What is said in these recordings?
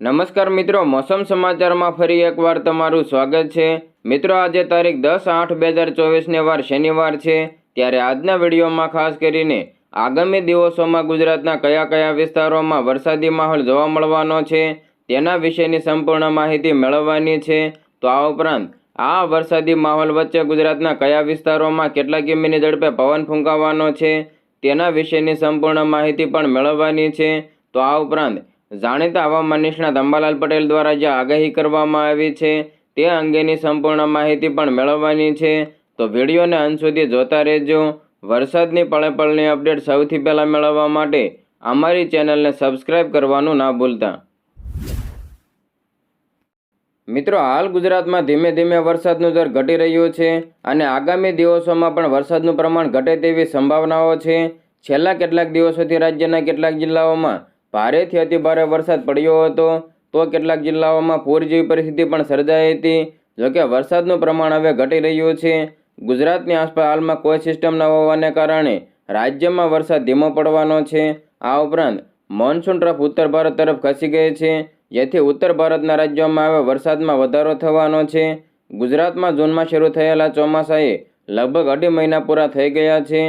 નમસ્કાર મિત્રો, મોસમ સમાચારમાં ફરી એકવાર તમારું સ્વાગત છે. મિત્રો, આજે તારીખ દસ આઠ બે હજાર ચોવીસને વાર શનિવાર છે. ત્યારે આજના વિડીયોમાં ખાસ કરીને આગામી દિવસોમાં ગુજરાતના કયા કયા વિસ્તારોમાં વરસાદી માહોલ જોવા મળવાનો છે, તેના વિશેની સંપૂર્ણ માહિતી મેળવવાની છે. તો આ ઉપરાંત, આ વરસાદી માહોલ વચ્ચે ગુજરાતના કયા વિસ્તારોમાં કેટલા કિમીની ઝડપે પવન ફૂંકાવાનો છે, તેના વિશેની સંપૂર્ણ માહિતી પણ મેળવવાની છે. તો આ ઉપરાંત જાણીતા હવામાન નિષ્ણાત અંબાલાલ પટેલ દ્વારા જે આગાહી કરવામાં આવી છે, તે અંગેની સંપૂર્ણ માહિતી પણ મેળવવાની છે. તો વિડીયોને અંત સુધી જોતા રહેજો. વરસાદની પળે પળની અપડેટ સૌથી પહેલાં મેળવવા માટે અમારી ચેનલને સબસ્ક્રાઇબ કરવાનું ના ભૂલતા. મિત્રો, હાલ ગુજરાતમાં ધીમે ધીમે વરસાદનું દર ઘટી રહ્યું છે અને આગામી દિવસોમાં પણ વરસાદનું પ્રમાણ ઘટે તેવી સંભાવનાઓ છે. છેલ્લા કેટલાક દિવસોથી રાજ્યના કેટલાક જિલ્લાઓમાં ભારેથી અતિભારે વરસાદ પડ્યો હતો, તો કેટલાક જિલ્લાઓમાં પૂર જેવી પરિસ્થિતિ પણ સર્જાઈ હતી. જોકે વરસાદનું પ્રમાણ હવે ઘટી રહ્યું છે. ગુજરાતની આસપાસ હાલમાં કોઈ સિસ્ટમ ન હોવાને કારણે રાજ્યમાં વરસાદ ધીમો પડવાનો છે. આ ઉપરાંત મોન્સૂન ટ્રફ ઉત્તર ભારત તરફ ખસી ગઈ છે. જેથી ઉત્તર ભારતના રાજ્યોમાં હવે વરસાદમાં વધારો થવાનો છે. ગુજરાતમાં જૂનમાં શરૂ થયેલા ચોમાસાએ લગભગ અઢી મહિના પૂરા થઈ ગયા છે.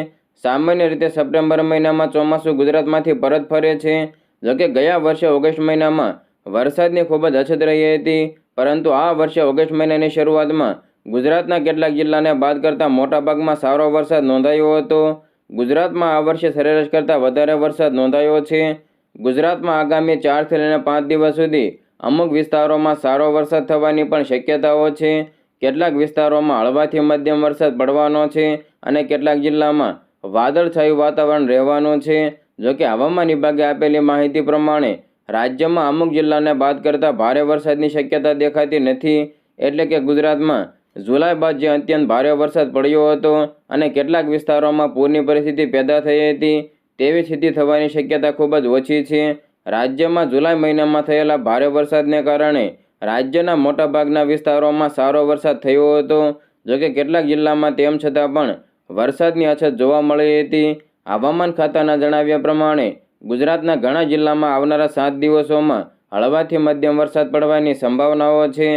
સામાન્ય રીતે સપ્ટેમ્બર મહિનામાં ચોમાસું ગુજરાતમાંથી પરત ફરે છે. જોકે ગયા વર્ષે ઓગસ્ટ મહિનામાં વરસાદની ખૂબ જ અછત રહી હતી, પરંતુ આ વર્ષે ઓગસ્ટ મહિનાની શરૂઆતમાં ગુજરાતના કેટલાક જિલ્લાને બાદ કરતાં મોટાભાગમાં સારો વરસાદ નોંધાયો હતો. ગુજરાતમાં આ વર્ષે સરેરાશ કરતાં વધારે વરસાદ નોંધાયો છે. ગુજરાતમાં આગામી ચારથી લઈને પાંચ દિવસ સુધી અમુક વિસ્તારોમાં સારો વરસાદ થવાની પણ શક્યતાઓ છે. કેટલાક વિસ્તારોમાં હળવાથી મધ્યમ વરસાદ પડવાનો છે અને કેટલાક જિલ્લામાં વાદળછાયું વાતાવરણ રહેવાનું છે. જોકે હવામાન વિભાગે આપેલી માહિતી પ્રમાણે રાજ્યમાં અમુક જિલ્લાને બાદ કરતાં ભારે વરસાદની શક્યતા દેખાતી નથી. એટલે કે ગુજરાતમાં જુલાઈ બાદ જે અત્યંત ભારે વરસાદ પડ્યો હતો અને કેટલાક વિસ્તારોમાં પૂરની પરિસ્થિતિ પેદા થઈ હતી, તેવી સ્થિતિ થવાની શક્યતા ખૂબ જ ઓછી છે. રાજ્યમાં જુલાઈ મહિનામાં થયેલા ભારે વરસાદને કારણે રાજ્યના મોટાભાગના વિસ્તારોમાં સારો વરસાદ થયો હતો. જોકે કેટલાક જિલ્લામાં તેમ છતાં પણ વરસાદની અછત જોવા મળી હતી. હવામાન ખાતાના જણાવ્યા પ્રમાણે, ગુજરાતના ઘણા જિલ્લામાં આવનારા સાત દિવસોમાં હળવાથી મધ્યમ વરસાદ પડવાની સંભાવનાઓ છે.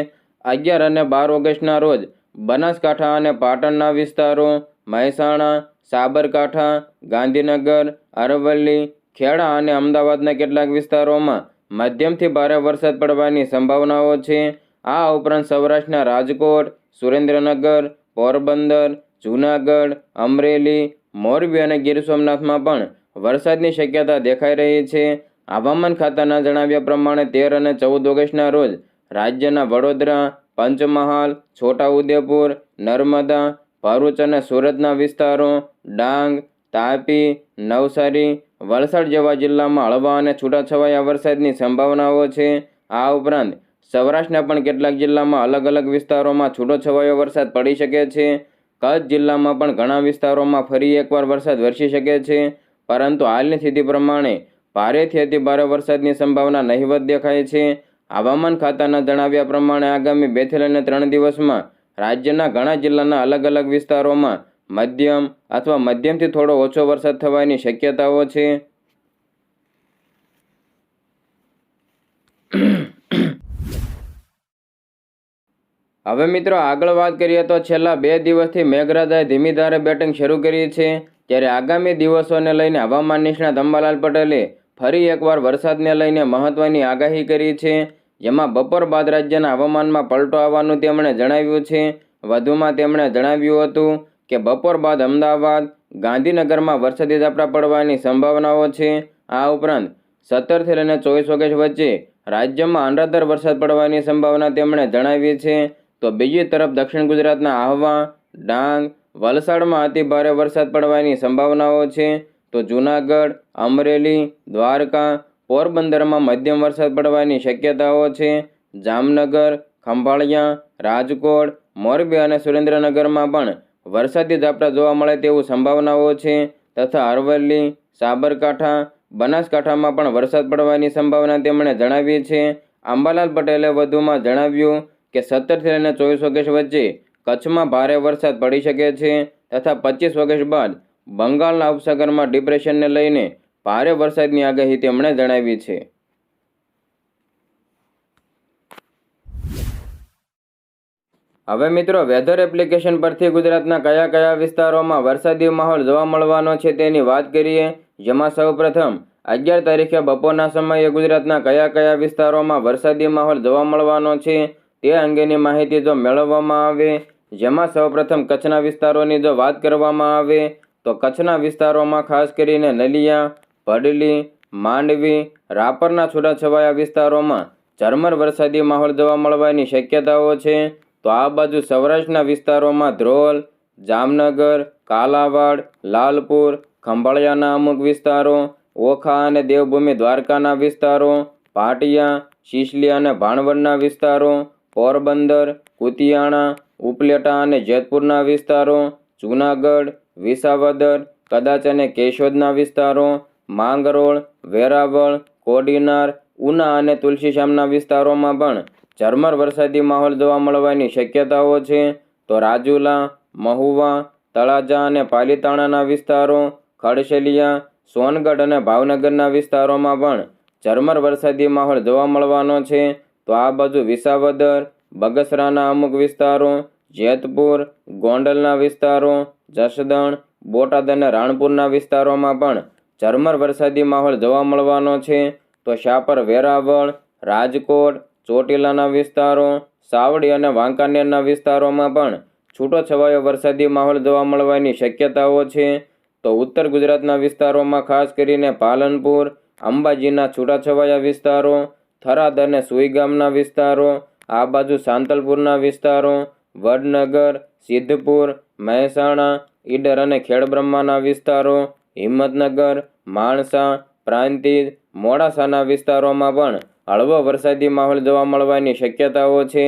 અગિયાર અને બાર ઓગસ્ટના રોજ બનાસકાંઠા અને પાટણના વિસ્તારો, મહેસાણા, સાબરકાંઠા, ગાંધીનગર, અરવલ્લી, ખેડા અને અમદાવાદના કેટલાક વિસ્તારોમાં મધ્યમથી ભારે વરસાદ પડવાની સંભાવનાઓ છે. આ ઉપરાંત સૌરાષ્ટ્રના રાજકોટ, સુરેન્દ્રનગર, પોરબંદર, જૂનાગઢ, અમરેલી મોરબી અને ગીર સોમનાથમાં પણ વરસાદની શક્યતા દેખાઈ રહી છે. હવામાન ખાતાના જણાવ્યા પ્રમાણે તેર અને ચૌદ ઓગસ્ટના રોજ રાજ્યના વડોદરા, પંચમહાલ, છોટાઉદેપુર, નર્મદા, ભરૂચ અને સુરતના વિસ્તારો, ડાંગ, તાપી, નવસારી, વલસાડ જેવા જિલ્લામાં હળવા અને છૂટાછવાયા વરસાદની સંભાવનાઓ છે. આ ઉપરાંત સૌરાષ્ટ્રના પણ કેટલાક જિલ્લામાં અલગ અલગ વિસ્તારોમાં છૂટોછવાયો વરસાદ પડી શકે છે. કચ્છ જિલ્લામાં પણ ઘણા વિસ્તારોમાં ફરી એકવાર વરસાદ વરસી શકે છે, પરંતુ હાલની સ્થિતિ પ્રમાણે ભારેથી અતિ ભારે વરસાદની સંભાવના નહીવત દેખાય છે. હવામાન ખાતાના જણાવ્યા પ્રમાણે આગામી બેથી લઈને ત્રણ દિવસમાં રાજ્યના ઘણા જિલ્લાના અલગ અલગ વિસ્તારોમાં મધ્યમ અથવા મધ્યમથી થોડો ઓછો વરસાદ થવાની શક્યતાઓ છે. હવે મિત્રો આગળ વાત કરીએ તો છેલ્લા બે દિવસથી મેઘરાજાએ ધીમી ધારે બેટિંગ શરૂ કરી છે. ત્યારે આગામી દિવસોને લઈને હવામાન નિષ્ણાત અંબાલાલ પટેલે ફરી એકવાર વરસાદને લઈને મહત્વની આગાહી કરી છે. જેમાં બપોર બાદ રાજ્યના હવામાનમાં પલટો આવવાનું તેમણે જણાવ્યું છે. વધુમાં તેમણે જણાવ્યું હતું કે બપોર બાદ અમદાવાદ, ગાંધીનગરમાં વરસાદી ઝાપટા પડવાની સંભાવનાઓ છે. આ ઉપરાંત સત્તરથી લઈને ચોવીસ ઓગસ્ટ વચ્ચે રાજ્યમાં અનરાધાર વરસાદ પડવાની સંભાવના તેમણે જણાવી છે. તો બીજી તરફ દક્ષિણ ગુજરાતના આહવા, ડાંગ, વલસાડમાં અતિ ભારે વરસાદ પડવાની સંભાવનાઓ છે. તો જૂનાગઢ, અમરેલી, દ્વારકા, પોરબંદરમાં મધ્યમ વરસાદ પડવાની શક્યતાઓ છે. જામનગર, ખંભાળિયા, રાજકોટ, મોરબી અને સુરેન્દ્રનગરમાં પણ વરસાદી ઝાપટા જોવા મળે તેવું સંભાવનાઓ છે. તથા અરવલ્લી, સાબરકાંઠા, બનાસકાંઠામાં પણ વરસાદ પડવાની સંભાવના તેમણે જણાવી છે. અંબાલાલ પટેલે વધુમાં જણાવ્યું કે સત્તરથી લઈને ચોવીસ ઓગસ્ટ વચ્ચે કચ્છમાં ભારે વરસાદ પડી શકે છે તથા પચીસ ઓગસ્ટ બાદ બંગાળના ઉપસાગરમાં ડિપ્રેશનને લઈને ભારે વરસાદની આગાહી તેમણે જણાવી છે. હવે મિત્રો વેધર એપ્લિકેશન પરથી ગુજરાતના કયા કયા વિસ્તારોમાં વરસાદી માહોલ જોવા મળવાનો છે તેની વાત કરીએ, જેમાં સૌ પ્રથમ અગિયાર તારીખે બપોરના સમયે ગુજરાતના કયા કયા વિસ્તારોમાં વરસાદી માહોલ જોવા મળવાનો છે તે અંગેની માહિતી જો મેળવવામાં આવે, જેમાં સૌપ્રથમ કચ્છના વિસ્તારોની જો વાત કરવામાં આવે, તો કચ્છના વિસ્તારોમાં ખાસ કરીને નલિયા ભડલી માંડવી, રાપરના છૂટાછવાયા વિસ્તારોમાં ઝરમર વરસાદી માહોલ જોવા મળવાની શક્યતાઓ છે. તો આ બાજુ સૌરાષ્ટ્રના વિસ્તારોમાં ધ્રોલ, જામનગર, કાલાવાડ, લાલપુર, ખંભાળિયાના અમુક વિસ્તારો, ઓખા અને દેવભૂમિ દ્વારકાના વિસ્તારો, પાટિયા, શિશલી અને ભાણવડના વિસ્તારો પોરબંદર, કુતિયાણા, ઉપલેટા અને જેતપુરના વિસ્તારો, જૂનાગઢ, વિસાવદર, કદાચ અને કેશોદના વિસ્તારો, માંગરોળ, વેરાવળ, કોડીનાર, ઉના અને તુલસીશ્યામના વિસ્તારોમાં પણ ઝરમર વરસાદી માહોલ જોવા મળવાની શક્યતાઓ છે. તો રાજુલા, મહુવા, તળાજા અને પાલીતાણાના વિસ્તારો, ખડશેલિયા, સોનગઢ અને ભાવનગરના વિસ્તારોમાં પણ ઝરમર વરસાદી માહોલ જોવા મળવાનો છે. તો આ બાજુ વિસાવદર, બગસરાના અમુક વિસ્તારો, જેતપુર, ગોંડલના વિસ્તારો, જસદણ, બોટાદ અને રાણપુરના વિસ્તારોમાં પણ ઝરમર વરસાદી માહોલ જોવા મળવાનો છે. તો શાપર, વેરાવળ, રાજકોટ, ચોટીલાના વિસ્તારો, સાવડી અને વાંકાનેરના વિસ્તારોમાં પણ છૂટો છવાયો વરસાદી માહોલ જોવા મળવાની શક્યતાઓ છે. તો ઉત્તર ગુજરાતના વિસ્તારોમાં ખાસ કરીને પાલનપુર, અંબાજીના છૂટાછવાયા વિસ્તારો થરાદ અને સુઈગામના વિસ્તારો, આ બાજુ સાંતલપુરના વિસ્તારો, વડનગર, સિદ્ધપુર, મહેસાણા, ઈડર અને ખેડબ્રહ્માના વિસ્તારો, હિંમતનગર, માણસા, પ્રાંતિજ, મોડાસાના વિસ્તારોમાં પણ હળવો વરસાદી માહોલ જોવા મળવાની શક્યતાઓ છે.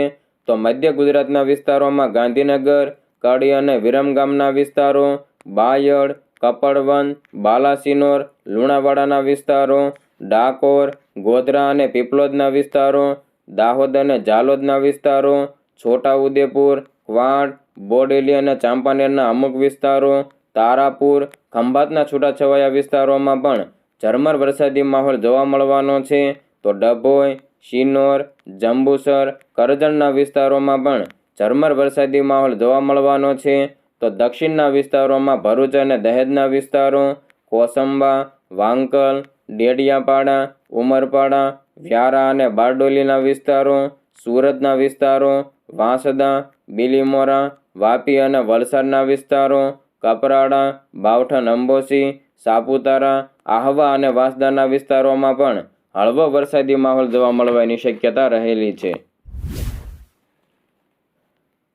તો મધ્ય ગુજરાતના વિસ્તારોમાં ગાંધીનગર, કડી અને વિરમગામના વિસ્તારો, બાયડ કપડવન બાલાસિનોર, લુણાવાડાના વિસ્તારો, ડાકોર ગોધરા અને પીપલોદના વિસ્તારો, દાહોદ અને જાલોદના વિસ્તારો, છોટાઉદેપુર, વાડ, બોડેલી અને ચાંપાનેરના અમુક વિસ્તારો, તારાપુર, ખંભાતના છૂટાછવાયા વિસ્તારોમાં પણ ઝરમર વરસાદી માહોલ જોવા મળવાનો છે. તો ડભોઈ, શિનોર, જંબુસર, કરજણના વિસ્તારોમાં પણ ઝરમર વરસાદી માહોલ જોવા મળવાનો છે. તો દક્ષિણના વિસ્તારોમાં ભરૂચ અને દહેજના વિસ્તારો, કોસંબા, વાંકલ ડેડિયાપાડા, ઉમરપાડા, વ્યારા અને બારડોલીના વિસ્તારો, સુરતના વિસ્તારો, વાંસદા, બિલીમોરા, વાપી અને વલસાડના વિસ્તારો, કપરાડા બાવઠન અંબોસી સાપુતારા, આહવા અને વાંસદાના વિસ્તારોમાં પણ હળવો વરસાદી માહોલ જોવા મળવાની શક્યતા રહેલી છે.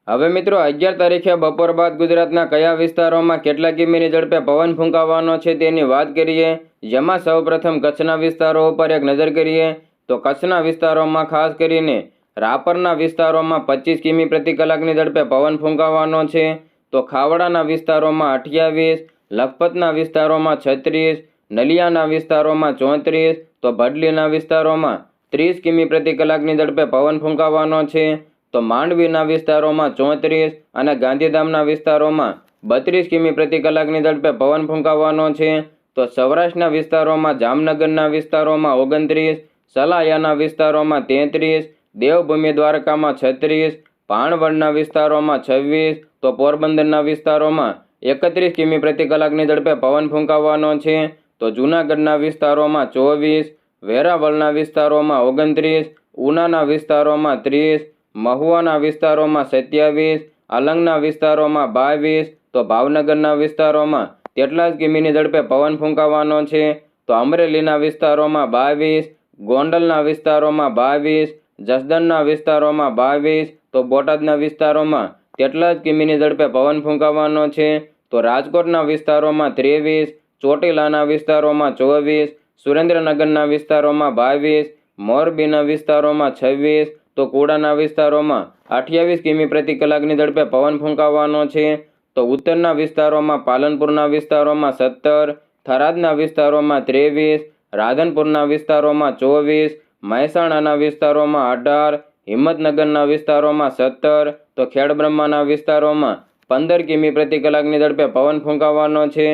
હવે મિત્રો, અગિયાર તારીખે બપોર બાદ ગુજરાતના કયા વિસ્તારોમાં કેટલા કિમીની ઝડપે પવન ફૂંકાવાનો છે તેની વાત કરીએ. જેમાં સૌપ્રથમ કચ્છના વિસ્તારો ઉપર એક નજર કરીએ તો કચ્છના વિસ્તારોમાં ખાસ કરીને રાપરના વિસ્તારોમાં પચીસ કિમી પ્રતિ કલાકની ઝડપે પવન ફૂંકાવાનો છે. તો ખાવડાના વિસ્તારોમાં અઠ્યાવીસ, લખપતના વિસ્તારોમાં છત્રીસ, નલિયાના વિસ્તારોમાં ચોત્રીસ, તો ભડલીના વિસ્તારોમાં ત્રીસ કિમી પ્રતિ કલાકની ઝડપે પવન ફૂંકાવાનો છે. તો માંડવીના વિસ્તારોમાં ચોત્રીસ અને ગાંધીધામના વિસ્તારોમાં બત્રીસ કિમી પ્રતિ કલાકની ઝડપે પવન ફૂંકાવાનો છે. તો સૌરાષ્ટ્રના વિસ્તારોમાં જામનગરના વિસ્તારોમાં ઓગણત્રીસ, સલાયાના વિસ્તારોમાં તેત્રીસ, દેવભૂમિ દ્વારકામાં છત્રીસ, પાણવડના વિસ્તારોમાં છવ્વીસ, તો પોરબંદરના વિસ્તારોમાં એકત્રીસ કિમી પ્રતિ કલાકની ઝડપે પવન ફૂંકાવાનો છે. તો જૂનાગઢના વિસ્તારોમાં ચોવીસ, વેરાવળના વિસ્તારોમાં ઓગણત્રીસ, ઉનાના વિસ્તારોમાં ત્રીસ મહુવાના વિસ્તારોમાં સત્યાવીસ અલંગના વિસ્તારોમાં બાવીસ, તો ભાવનગરના વિસ્તારોમાં તેટલા જ કિમીની ઝડપે પવન ફૂંકાવાનો છે. તો અમરેલીના વિસ્તારોમાં બાવીસ, ગોંડલના વિસ્તારોમાં બાવીસ, જસદણના વિસ્તારોમાં બાવીસ, તો બોટાદના વિસ્તારોમાં તેટલા જ કિમીની ઝડપે પવન ફૂંકાવાનો છે. તો રાજકોટના વિસ્તારોમાં ત્રેવીસ, ચોટીલાના વિસ્તારોમાં ચોવીસ, સુરેન્દ્રનગરના વિસ્તારોમાં બાવીસ, મોરબીના વિસ્તારોમાં છવ્વીસ તો કોડાના વિસ્તારોમાં અઠ્યાવીસ કિમી પ્રતિ કલાકની ઝડપે પવન ફૂંકાવાનો છે. તો ઉત્તરના વિસ્તારોમાં પાલનપુરના વિસ્તારોમાં સત્તર, થરાદના વિસ્તારોમાં ત્રેવીસ, રાધનપુરના વિસ્તારોમાં ચોવીસ, મહેસાણાના વિસ્તારોમાં અઢાર, હિંમતનગરના વિસ્તારોમાં સત્તર, તો ખેડબ્રહ્માના વિસ્તારોમાં પંદર કિમી પ્રતિ કલાકની ઝડપે પવન ફૂંકાવાનો છે.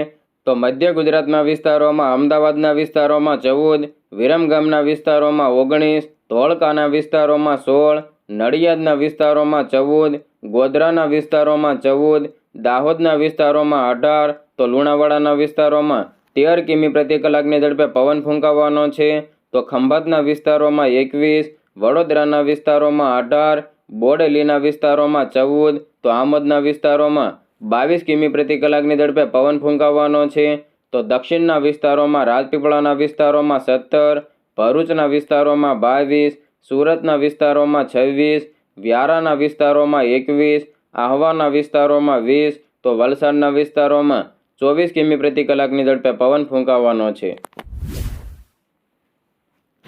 તો મધ્ય ગુજરાતના વિસ્તારોમાં અમદાવાદના વિસ્તારોમાં ચૌદ, વિરમગામના વિસ્તારોમાં ઓગણીસ ધોળકાના વિસ્તારોમાં સોળ, નડિયાદના વિસ્તારોમાં ચૌદ, ગોધરાના વિસ્તારોમાં ચૌદ, દાહોદના વિસ્તારોમાં અઢાર, તો લુણાવાડાના વિસ્તારોમાં તેર કિમી પ્રતિ કલાકની ઝડપે પવન ફૂંકાવાનો છે. તો ખંભાતના વિસ્તારોમાં એકવીસ, વડોદરાના વિસ્તારોમાં અઢાર, બોડેલીના વિસ્તારોમાં ચૌદ, તો આમોદના વિસ્તારોમાં બાવીસ કિમી પ્રતિ કલાકની ઝડપે પવન ફૂંકાવાનો છે. તો દક્ષિણના વિસ્તારોમાં રાજપીપળાના વિસ્તારોમાં સત્તર ભરૂચના વિસ્તારોમાં બાવીસ, સુરતના વિસ્તારોમાં છવ્વીસ, વ્યારાના વિસ્તારોમાં એકવીસ, આહવાના વિસ્તારોમાં વીસ, તો વલસાડના વિસ્તારોમાં ચોવીસ કિમી પ્રતિ કલાકની ઝડપે પવન ફૂંકાવાનો છે.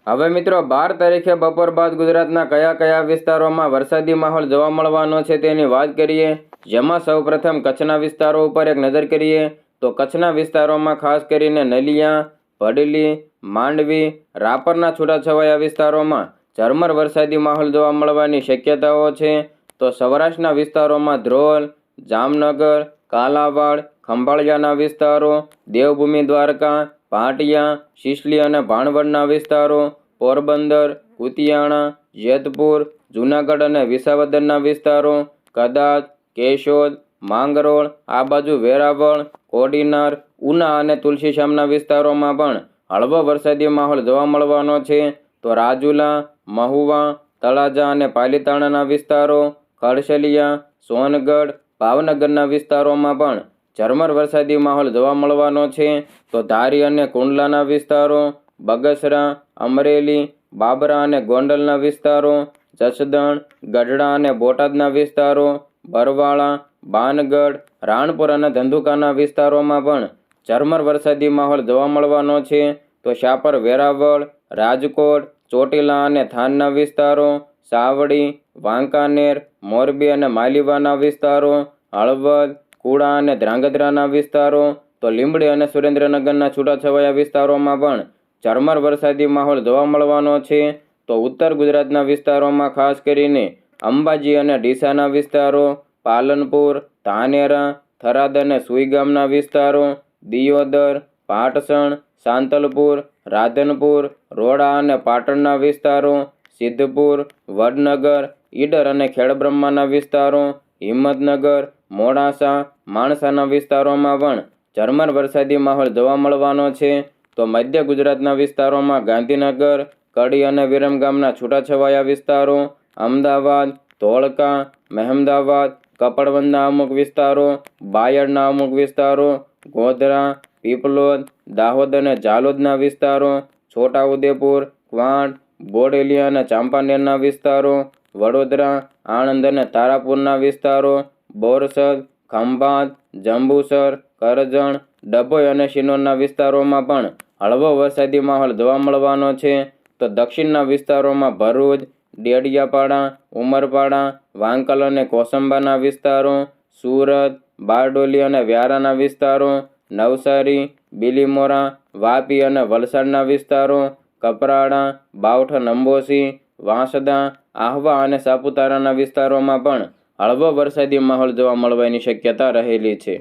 હવે મિત્રો, બાર તારીખે બપોર બાદ ગુજરાતના કયા કયા વિસ્તારોમાં વરસાદી માહોલ જોવા મળવાનો છે તેની વાત કરીએ. જેમાં સૌપ્રથમ કચ્છના વિસ્તારો ઉપર એક નજર કરીએ, તો કચ્છના વિસ્તારોમાં ખાસ કરીને નલિયા, ભડલી માંડવી, રાપરના છૂટાછવાયા વિસ્તારોમાં ઝરમર વરસાદી માહોલ જોવા મળવાની શક્યતાઓ છે. તો સૌરાષ્ટ્રના વિસ્તારોમાં ધ્રોલ, જામનગર, કાલાવાડ, ખંભાળિયાના વિસ્તારો, દેવભૂમિ દ્વારકા ભાટિયા શિશલી અને ભાણવડના વિસ્તારો, પોરબંદર, કુતિયાણા, જેતપુર, જૂનાગઢ અને વિસાવદરના વિસ્તારો, કદાચ, કેશોદ, માંગરોળ, આ બાજુ વેરાવળ, કોડીનાર, ઉના અને તુલસીશ્યામના વિસ્તારોમાં પણ હળવો વરસાદી માહોલ જોવા મળવાનો છે, તો રાજુલા, મહુવા, તળાજા અને પાલીતાણાના વિસ્તારો ખડસલિયા સોનગઢ, ભાવનગરના વિસ્તારોમાં પણ ઝરમર વરસાદી માહોલ જોવા મળવાનો છે, તો ધારી અને કુંડલાના વિસ્તારો, બગસરા, અમરેલી, બાબરા અને ગોંડલના વિસ્તારો, જસદણ, ગઢડા અને બોટાદના વિસ્તારો, બરવાળા, બાનગઢ, રાણપુર અને ધંધુકાના વિસ્તારોમાં પણ ઝરમર વરસાદી માહોલ જોવા મળવાનો છે. તો શાપર, વેરાવળ, રાજકોટ, ચોટીલા અને થાનના વિસ્તારો, સાવડી, વાંકાનેર, મોરબી અને માલીવાના વિસ્તારો, હળવદ, કુડા અને ધ્રાંગધ્રાના વિસ્તારો, તો લીંબડી અને સુરેન્દ્રનગરના છૂટાછવાયા વિસ્તારોમાં પણ ઝરમર વરસાદી માહોલ જોવા મળવાનો છે. તો ઉત્તર ગુજરાતના વિસ્તારોમાં ખાસ કરીને અંબાજી અને ડીસાના વિસ્તારો, પાલનપુર, ધાનેરા, થરાદ અને સુઈગામના વિસ્તારો દિયોદર, પાટસણ, સાંતલપુર, રાધનપુર, રોડા અને પાટણના વિસ્તારો, સિદ્ધપુર, વડનગર, ઈડર અને ખેડબ્રહ્માના વિસ્તારો, હિંમતનગર, મોડાસા, માણસાના વિસ્તારોમાં પણ ઝરમર વરસાદી માહોલ જોવા મળવાનો છે. તો મધ્ય ગુજરાતના વિસ્તારોમાં ગાંધીનગર, કડી અને વિરમગામના છૂટાછવાયા વિસ્તારો, અમદાવાદ, ધોળકા, મહેમદાવાદ કપડવંદના અમુક વિસ્તારો, બાયડના અમુક વિસ્તારો ગોધરા પીપલોદ દાહોદ અને ઝાલોદના વિસ્તારો, છોટાઉદેપુર, ક્વાંટ બોડેલિયા અને ચાંપાનેરના વિસ્તારો, વડોદરા, આણંદ અને તારાપુરના વિસ્તારો, બોરસદ, ખંભાત, જંબુસર, કરજણ, ડભોઈ અને શિનોરના વિસ્તારોમાં પણ હળવો વરસાદી માહોલ જોવા મળવાનો છે. તો દક્ષિણના વિસ્તારોમાં ભરૂચ, ડેડિયાપાડા, ઉમરપાડા, વાંકલ અને કોસંબાના વિસ્તારો, સુરત બારડોલી અને વ્યારાના વિસ્તારો, નવસારી, બિલીમોરા, વાપી અને વલસાડના વિસ્તારો, કપરાડા, બાવઠ, નંબોસી, વાંસદા, આહવા અને સાપુતારાના વિસ્તારોમાં પણ હળવો વરસાદી માહોલ જોવા મળવાની શક્યતા રહેલી છે.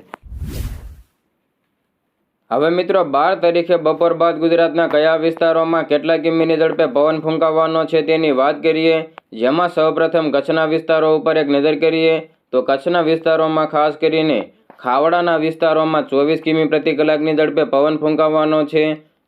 હવે મિત્રો, બાર તારીખે બપોર બાદ ગુજરાતના કયા વિસ્તારોમાં કેટલા કિમીની ઝડપે પવન ફૂંકાવવાનો છે તેની વાત કરીએ. જેમાં સૌપ્રથમ કચ્છના વિસ્તારો ઉપર એક નજર કરીએ. તો કચ્છના વિસ્તારોમાં ખાસ કરીને ખાવડાના વિસ્તારોમાં ચોવીસ કિમી પ્રતિ કલાકની ઝડપે પવન ફૂંકાવવાનો છે.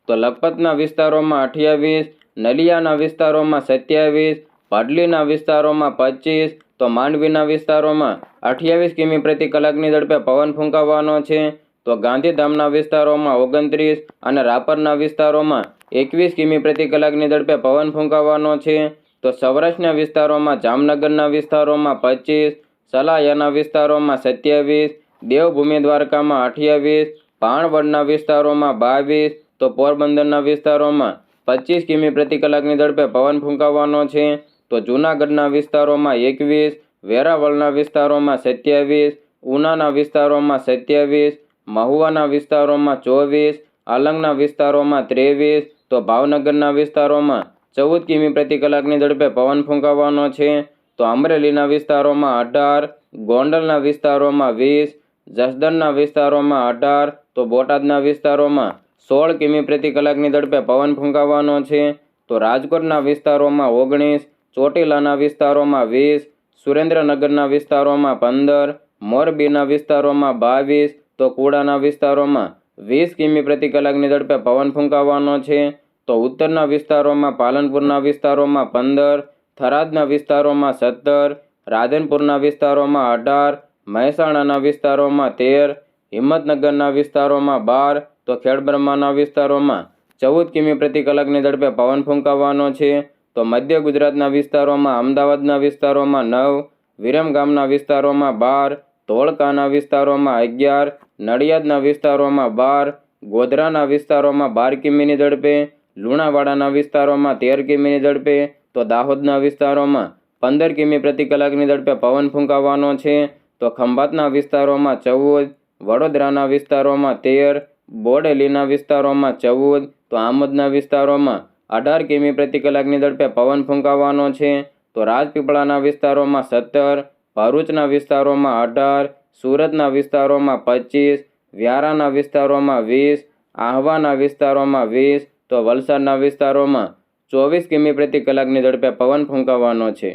તો લખપતના વિસ્તારોમાં અઠ્યાવીસ, નલિયાના વિસ્તારોમાં સત્યાવીસ પાડલીના વિસ્તારોમાં પચીસ, તો માંડવીના વિસ્તારોમાં અઠ્યાવીસ કિમી પ્રતિ કલાકની ઝડપે પવન ફૂંકાવવાનો છે. તો ગાંધીધામના વિસ્તારોમાં ઓગણત્રીસ અને રાપરના વિસ્તારોમાં એકવીસ કિમી પ્રતિ કલાકની ઝડપે પવન ફૂંકાવવાનો છે. તો સૌરાષ્ટ્રના વિસ્તારોમાં જામનગરના વિસ્તારોમાં પચીસ સલાયાના વિસ્તારોમાં સત્યાવીસ, દેવભૂમિ દ્વારકામાં અઠ્યાવીસ ભાણવડના વિસ્તારોમાં બાવીસ, તો પોરબંદરના વિસ્તારોમાં પચીસ કિમી પ્રતિ કલાકની ઝડપે પવન ફૂંકાવવાનો છે. તો જૂનાગઢના વિસ્તારોમાં એકવીસ, વેરાવળના વિસ્તારોમાં સત્યાવીસ, ઉનાના વિસ્તારોમાં સત્યાવીસ, મહુવાના વિસ્તારોમાં ચોવીસ, આલંગના વિસ્તારોમાં ત્રેવીસ, તો ભાવનગરના વિસ્તારોમાં ચૌદ કિમી પ્રતિ કલાકની ઝડપે પવન ફૂંકાવવાનો છે. તો અમરેલીના વિસ્તારોમાં અઢાર, ગોંડલના વિસ્તારોમાં વીસ, જસદણના વિસ્તારોમાં અઢાર, તો બોટાદના વિસ્તારોમાં સોળ કિમી પ્રતિ કલાકની ઝડપે પવન ફૂંકાવવાનો છે. તો રાજકોટના વિસ્તારોમાં ઓગણીસ, ચોટીલાના વિસ્તારોમાં વીસ, સુરેન્દ્રનગરના વિસ્તારોમાં પંદર, મોરબીના વિસ્તારોમાં બાવીસ, તો કુડાના વિસ્તારોમાં વીસ કિમી પ્રતિ કલાકની ઝડપે પવન ફૂંકાવાનો છે. તો ઉત્તરના વિસ્તારોમાં પાલનપુરના વિસ્તારોમાં પંદર થરાદના વિસ્તારોમાં સત્તર, રાધનપુરના વિસ્તારોમાં અઢાર, મહેસાણાના વિસ્તારોમાં તેર, હિંમતનગરના વિસ્તારોમાં બાર, તો ખેડબ્રહ્માના વિસ્તારોમાં ચૌદ કિમી પ્રતિ કલાકની ઝડપે પવન ફૂંકાવાનો છે. તો મધ્ય ગુજરાતના વિસ્તારોમાં, અમદાવાદના વિસ્તારોમાં નવ, વિરમગામના વિસ્તારોમાં બાર, ધોળકાના વિસ્તારોમાં અગિયાર, નડિયાદના વિસ્તારોમાં બાર, ગોધરાના વિસ્તારોમાં બાર કિમીની ઝડપે, લુણાવાડાના વિસ્તારોમાં તેર કિમીની ઝડપે તો દાહોદના વિસ્તારોમાં પંદર કિમી પ્રતિ કલાકની ઝડપે પવન ફૂંકાવાનો છે. તો ખંભાતના વિસ્તારોમાં ચૌદ, વડોદરાના વિસ્તારોમાં તેર, બોડેલીના વિસ્તારોમાં ચૌદ, તો આમોદના વિસ્તારોમાં અઢાર કિમી પ્રતિ કલાકની ઝડપે પવન ફૂંકાવાનો છે. તો રાજપીપળાના વિસ્તારોમાં સત્તર, ભરૂચના વિસ્તારોમાં અઢાર, સુરતના વિસ્તારોમાં પચીસ, વ્યારાના વિસ્તારોમાં વીસ, આહવાના વિસ્તારોમાં વીસ, તો વલસાડના વિસ્તારોમાં ચોવીસ કિમી પ્રતિ કલાકની ઝડપે પવન ફૂંકાવાનો છે.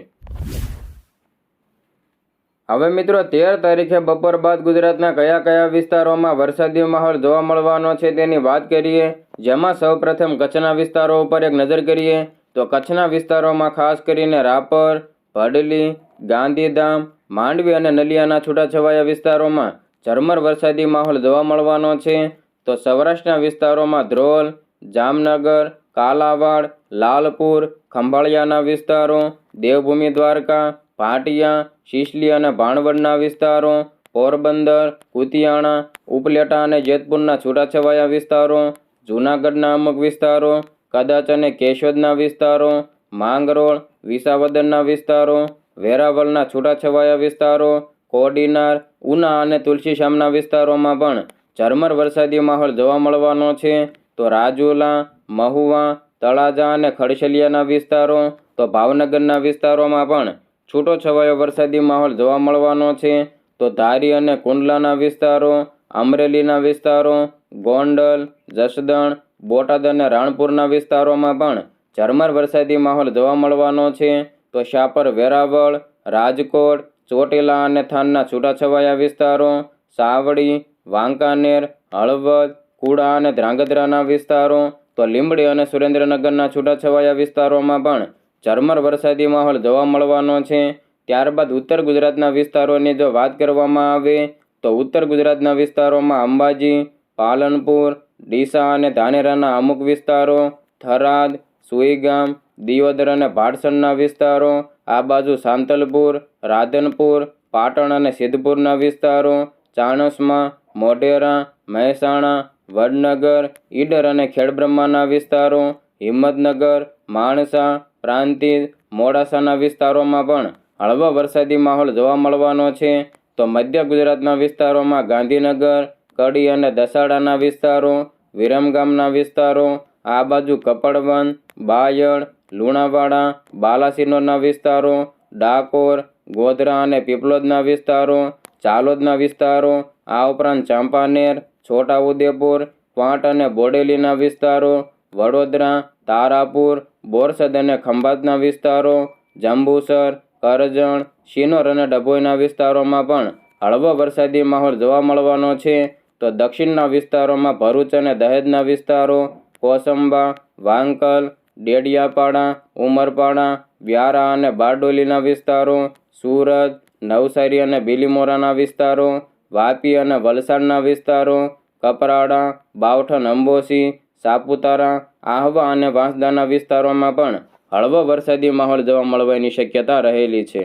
હવે મિત્રો, તેર તારીખે બપોર બાદ ગુજરાતના કયા કયા વિસ્તારોમાં વરસાદી માહોલ જોવા મળવાનો છે તેની વાત કરીએ. જેમાં સૌપ્રથમ કચ્છના વિસ્તારો ઉપર એક નજર કરીએ, તો કચ્છના વિસ્તારોમાં ખાસ કરીને રાપર, ભડલી, ગાંધીધામ, માંડવી અને નલિયાના છૂટાછવાયા વિસ્તારોમાં ઝરમર વરસાદી માહોલ જોવા મળવાનો છે. તો સૌરાષ્ટ્રના વિસ્તારોમાં ધ્રોલ, જામનગર કાલાવાડ, લાલપુર, ખંભાળિયાના વિસ્તારો, દેવભૂમિ દ્વારકા, ભાટિયા, શિશલી અને ભાણવડના વિસ્તારો, પોરબંદર, કુતિયાણા, ઉપલેટા અને જેતપુરના છૂટાછવાયા વિસ્તારો, જૂનાગઢના અમુક વિસ્તારો, કદાચ અને કેશોદના વિસ્તારો, માંગરોળ, વિસાવદરના વિસ્તારો, વેરાવળના છૂટાછવાયા વિસ્તારો, કોડીનાર, ઉના અને તુલસીશામના વિસ્તારોમાં પણ ઝરમર વરસાદી માહોલ જોવા મળવાનો છે. તો રાજુલા મહુવા, તળાજા અને ખડશલિયાના વિસ્તારો, તો ભાવનગરના વિસ્તારોમાં પણ છૂટો છવાયો વરસાદી માહોલ જોવા મળવાનો છે. તો ધારી અને કુંડલાના વિસ્તારો, અમરેલીના વિસ્તારો, ગોંડલ, જસદણ, બોટાદ અને રાણપુરના વિસ્તારોમાં પણ ઝરમર વરસાદી માહોલ જોવા મળવાનો છે. તો શાપર, વેરાવળ, રાજકોટ, ચોટીલા અને થાનના છૂટાછવાયા વિસ્તારો, સાવડી, વાંકાનેર, હળવદ, કુડા અને ધ્રાંગધ્રાના વિસ્તારો તો લીંબડી અને સુરેન્દ્રનગરના છૂટાછવાયા વિસ્તારોમાં પણ ઝરમર વરસાદી માહોલ જોવા મળવાનો છે. ત્યારબાદ ઉત્તર ગુજરાતના વિસ્તારોની જો વાત કરવામાં આવે તો ઉત્તર ગુજરાતના વિસ્તારોમાં અંબાજી, પાલનપુર, ડીસા અને ધાનેરાના અમુક વિસ્તારો, થરાદ, સુઈગામ, દિયોદર અને ભાડસણના વિસ્તારો, આ બાજુ સાંતલપુર, રાધનપુર, પાટણ અને સિદ્ધપુરના વિસ્તારો, ચાણસમા, મોઢેરા, મહેસાણા વડનગર, ઈડર અને ખેડબ્રહ્માના વિસ્તારો, હિંમતનગર, માણસા, પ્રાંતિજ, મોડાસાના વિસ્તારોમાં પણ હળવા વરસાદી માહોલ જોવા મળવાનો છે. તો મધ્ય ગુજરાતના વિસ્તારોમાં ગાંધીનગર, કડી અને દસાડાના વિસ્તારો વિરમગામના વિસ્તારો, આ બાજુ કપડવન બાયડ, લુણાવાડા, બાલાસિનોરના વિસ્તારો, ડાકોર, ગોધરા અને પીપલોદના વિસ્તારો, ચાલોદના વિસ્તારો, આ ઉપરાંત ચાંપાનેર છોટાઉદેપુર પાટ અને બોડેલીના વિસ્તારો, વડોદરા, તારાપુર, બોરસદ અને ખંભાતના વિસ્તારો, જંબુસર, કરજણ, શિનોર અને ડભોઈના વિસ્તારોમાં પણ હળવો વરસાદી માહોલ જોવા મળવાનો છે. તો દક્ષિણના વિસ્તારોમાં ભરૂચ અને દહેજના વિસ્તારો, કોસંબા, વાંકલ, ડેડિયાપાડા, ઉમરપાડા, વ્યારા અને બારડોલીના વિસ્તારો, સુરત, નવસારી અને બિલીમોરાના વિસ્તારો વાપી અને વલસાડના વિસ્તારો, કપરાડા બાવઠન અંબોસી સાપુતારા, આહવા અને વાંસદાના વિસ્તારોમાં પણ હળવો વરસાદી માહોલ જોવા મળવાની શક્યતા રહેલી છે.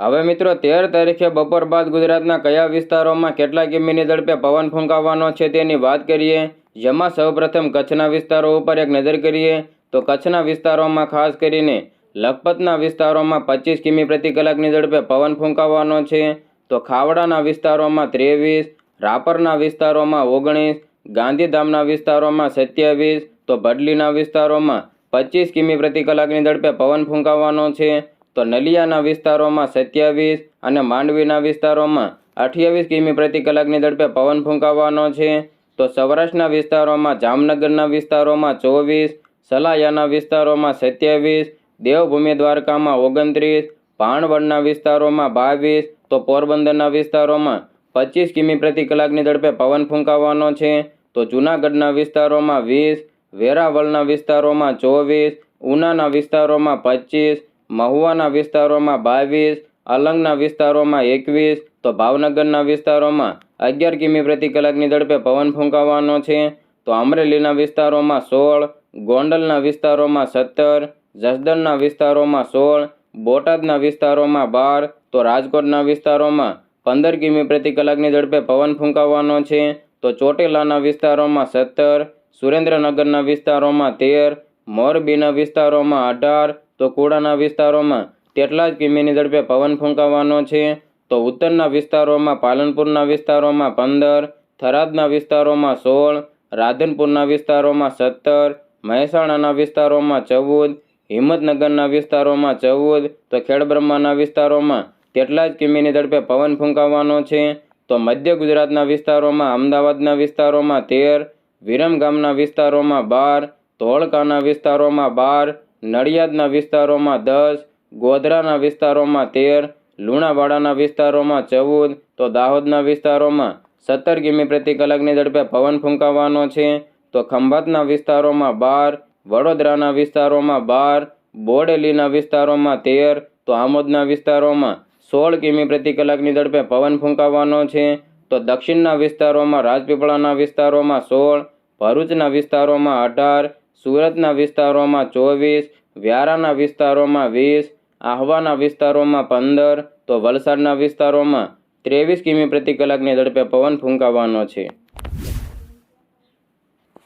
હવે મિત્રો, તેર તારીખે બપોર બાદ ગુજરાતના કયા વિસ્તારોમાં કેટલા કિમીની ઝડપે પવન ફૂંકાવાનો છે તેની વાત કરીએ, જેમાં સૌપ્રથમ કચ્છના વિસ્તારો ઉપર એક નજર કરીએ, તો કચ્છના વિસ્તારોમાં ખાસ કરીને લખપતના વિસ્તારોમાં પચીસ કિમી પ્રતિ કલાકની ઝડપે પવન ફૂંકાવાનો છે. તો ખાવડાના વિસ્તારોમાં ત્રેવીસ, રાપરના વિસ્તારોમાં ઓગણીસ, ગાંધીધામના વિસ્તારોમાં સત્યાવીસ, તો ભડલીના વિસ્તારોમાં પચીસ કિમી પ્રતિ કલાકની ઝડપે પવન ફૂંકાવાનો છે. તો નલિયાના વિસ્તારોમાં સત્યાવીસ અને માંડવીના વિસ્તારોમાં અઠ્યાવીસ કિમી પ્રતિ કલાકની ઝડપે પવન ફૂંકાવાનો છે. તો સૌરાષ્ટ્રના વિસ્તારોમાં જામનગરના વિસ્તારોમાં ચોવીસ, સલાયાના વિસ્તારોમાં સત્યાવીસ દેવભૂમિ દ્વારકામાં ઓગણત્રીસ ભાણવડના વિસ્તારોમાં બાવીસ, તો પોરબંદરના વિસ્તારોમાં પચીસ કિમી પ્રતિ કલાકની ઝડપે પવન ફૂંકાવાનો છે. તો જૂનાગઢના વિસ્તારોમાં વીસ, વેરાવળના વિસ્તારોમાં ચોવીસ, ઉનાના વિસ્તારોમાં પચીસ, મહુવાના વિસ્તારોમાં બાવીસ, અલંગના વિસ્તારોમાં એકવીસ, તો ભાવનગરના વિસ્તારોમાં અગિયાર કિમી પ્રતિ કલાકની ઝડપે પવન ફૂંકાવાનો છે. તો અમરેલીના વિસ્તારોમાં સોળ, ગોંડલના વિસ્તારોમાં સત્તર જસદણના વિસ્તારોમાં સોળ, બોટાદના વિસ્તારોમાં બાર, તો રાજકોટના વિસ્તારોમાં પંદર કિમી પ્રતિ કલાકની ઝડપે પવન ફૂંકાવાનો છે, તો ચોટીલાના વિસ્તારોમાં સત્તર, સુરેન્દ્રનગરના વિસ્તારોમાં તેર, મોરબીના વિસ્તારોમાં અઢાર, તો કુડાના વિસ્તારોમાં તેટલા જ કિમીની ઝડપે પવન ફૂંકાવાનો છે, તો ઉત્તરના વિસ્તારોમાં પાલનપુરના વિસ્તારોમાં પંદર, થરાદના વિસ્તારોમાં સોળ, રાધનપુરના વિસ્તારોમાં સત્તર, મહેસાણાના વિસ્તારોમાં ચૌદ હિંમતનગરના વિસ્તારોમાં ચૌદ, તો ખેડબ્રહ્માના વિસ્તારોમાં તેટલા જ કિમીની ઝડપે પવન ફૂંકાવાનો છે. તો મધ્ય ગુજરાતના વિસ્તારોમાં, અમદાવાદના વિસ્તારોમાં તેર વિરમગામના વિસ્તારોમાં બાર, ધોળકાના વિસ્તારોમાં બાર, નડિયાદના વિસ્તારોમાં દસ, ગોધરાના વિસ્તારોમાં તેર, લુણાવાડાના વિસ્તારોમાં ચૌદ, તો દાહોદના વિસ્તારોમાં સત્તર કિમી પ્રતિ કલાકની ઝડપે પવન ફૂંકાવાનો છે. તો ખંભાતના વિસ્તારોમાં બાર વડોદરાના વિસ્તારોમાં બાર, બોડેલીના વિસ્તારોમાં તેર, તો આમોદના વિસ્તારોમાં સોળ કિમી પ્રતિ કલાકની ઝડપે પવન ફૂંકાવાનો છે. તો દક્ષિણના વિસ્તારોમાં રાજપીપળાના વિસ્તારોમાં સોળ, ભરૂચના વિસ્તારોમાં અઢાર, સુરતના વિસ્તારોમાં ચોવીસ, વ્યારાના વિસ્તારોમાં વીસ, આહવાના વિસ્તારોમાં પંદર, તો વલસાડના વિસ્તારોમાં ત્રેવીસ કિમી પ્રતિ કલાકની ઝડપે પવન ફૂંકાવાનો છે.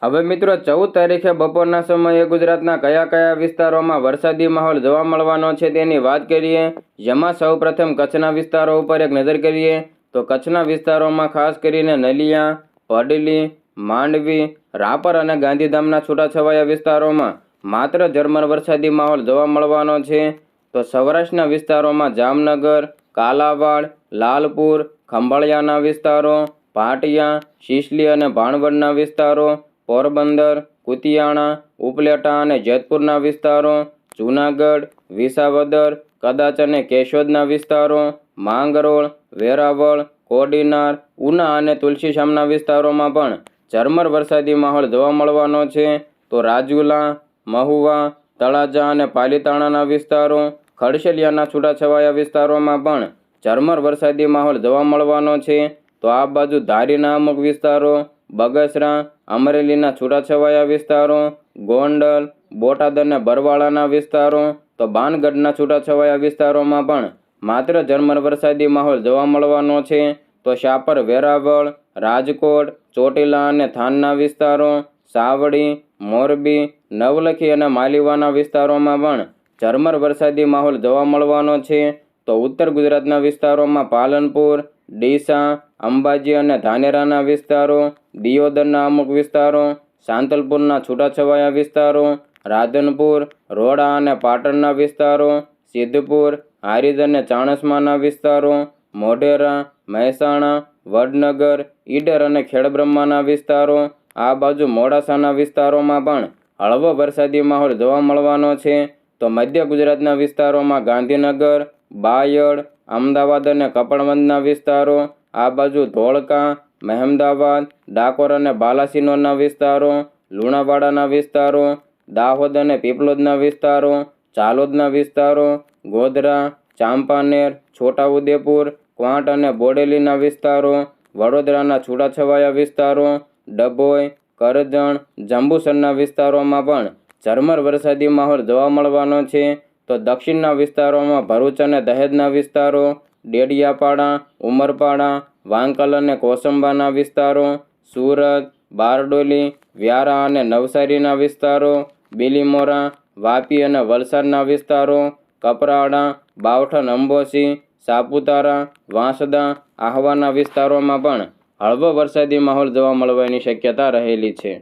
હવે મિત્રો, ચૌદ તારીખે બપોરના સમયે ગુજરાતના કયા કયા વિસ્તારોમાં વરસાદી માહોલ જોવા મળવાનો છે તેની વાત કરીએ. જેમાં સૌપ્રથમ કચ્છના વિસ્તારો ઉપર એક નજર કરીએ તો કચ્છના વિસ્તારોમાં ખાસ કરીને નલિયા, પડલી, માંડવી, રાપર અને ગાંધીધામના છૂટાછવાયા વિસ્તારોમાં માત્ર ઝરમર વરસાદી માહોલ જોવા મળવાનો છે. તો સૌરાષ્ટ્રના વિસ્તારોમાં જામનગર, કાલાવાડ, લાલપુર, ખંભાળિયાના વિસ્તારો ભાટિયા શિશલી અને ભાણવડના વિસ્તારો પોરબંદર, કુતિયાણા, ઉપલેટા અને જેતપુરના વિસ્તારો, જૂનાગઢ, વિસાવદર, કદાચ અને કેશોદના વિસ્તારો, માંગરોળ, વેરાવળ, કોડીનાર, ઉના અને તુલસીશામના વિસ્તારોમાં પણ ઝરમર વરસાદી માહોલ જોવા મળવાનો છે. તો રાજુલા, મહુવા, તળાજા અને પાલીતાણાના વિસ્તારો, ખડશેલિયાના છૂટાછવાયા વિસ્તારોમાં પણ ઝરમર વરસાદી માહોલ જોવા મળવાનો છે. તો આ બાજુ ધારીના અમુક વિસ્તારો બગસરા, અમરેલીના છૂટાછવાયા વિસ્તારો, ગોંડલ, બોટાદ અને બરવાળાના વિસ્તારો, તો બાનગઢના છૂટાછવાયા વિસ્તારોમાં પણ માત્ર ઝરમર વરસાદી માહોલ જોવા મળવાનો છે. તો શાપર, વેરાવળ, રાજકોટ, ચોટીલા અને થાનના વિસ્તારો, સાવડી, મોરબી, નવલખી અને માલીવાના વિસ્તારોમાં પણ ઝરમર વરસાદી માહોલ જોવા મળવાનો છે. તો ઉત્તર ગુજરાતના વિસ્તારોમાં પાલનપુર, ડીસા અંબાજી અને ધાનેરાના વિસ્તારો, દિયોદરના અમુક વિસ્તારો, સાંતલપુરના છૂટાછવાયા વિસ્તારો, રાધનપુર, રોડા અને પાટણના વિસ્તારો, સિદ્ધપુર, હારીજ અને ચાણસમાના વિસ્તારો, મોઢેરા, મહેસાણા, વડનગર, ઈડર અને ખેડબ્રહ્માના વિસ્તારો, આ બાજુ મોડાસાના વિસ્તારોમાં પણ હળવો વરસાદી માહોલ જોવા મળવાનો છે. તો મધ્ય ગુજરાતના વિસ્તારોમાં ગાંધીનગર, બાયડ, અમદાવાદ અને કપડવંદના વિસ્તારો આ બાજુ ધોળકા, મહેમદાવાદ, ડાકોર અને બાલાસિનોરના વિસ્તારો, લુણાવાડાના વિસ્તારો, દાહોદ અને પીપલોદના વિસ્તારો, ચાલોદના વિસ્તારો, ગોધરા, ચાંપાનેર, છોટાઉદેપુર, ક્વાંટ અને બોડેલીના વિસ્તારો, વડોદરાના છૂટાછવાયા વિસ્તારો, ડભોઈ, કરજણ, જંબુસરના વિસ્તારોમાં પણ ઝરમર વરસાદી માહોલ જોવા મળવાનો છે. તો દક્ષિણના વિસ્તારોમાં ભરૂચ અને દહેજના વિસ્તારો ડેડિયાપાડા, ઉમરપાડા, વાંકલ અને કોસંબાના વિસ્તારો, સુરત, બારડોલી, વ્યારા અને નવસારીના વિસ્તારો, બિલીમોરા, વાપી અને વલસાડના વિસ્તારો, કપરાડા બાવઠન અંબોસી સાપુતારા, વાંસદા આહવાના વિસ્તારોમાં પણ હળવો વરસાદી માહોલ જોવા મળવાની શક્યતા રહેલી છે.